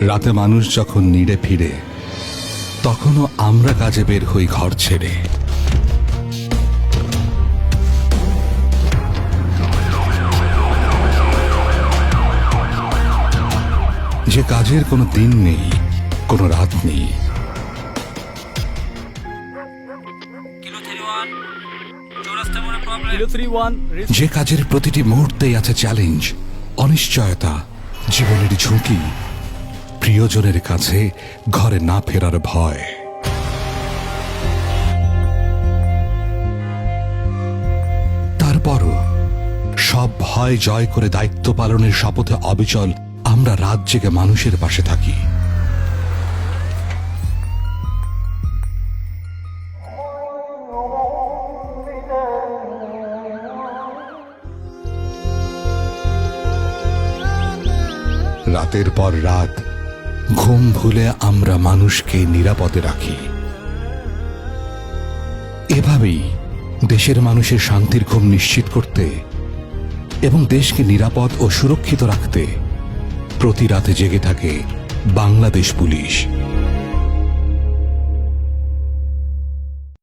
রাতে মানুষ যখন নিড়ে ফিরে তখনও আমরা কাজে বের হই ঘর ছেড়ে। যে কাজের কোনো দিন নেই কোনো রাত নেই। যে কাজের প্রতিটি মুহূর্তেই আছে চ্যালেঞ্জ অনিশ্চয়তা জীবনের ঝুঁকি প্রিয়জনের কাছে ঘরে না ফেরার ভয়। তারপরও সব ভয় জয় করে দায়িত্ব পালনের শপথে অবিচল আমরা রাত জেগে মানুষের পাশে থাকি। রাতের পর রাত ঘুম ভুলে আমরা মানুষকে নিরাপদে রাখি। এভাবেই দেশের মানুষের শান্তির ঘুম নিশ্চিত করতে এবং দেশকে নিরাপদ ও সুরক্ষিত রাখতে প্রতি রাতে জেগে থাকে বাংলাদেশ পুলিশ।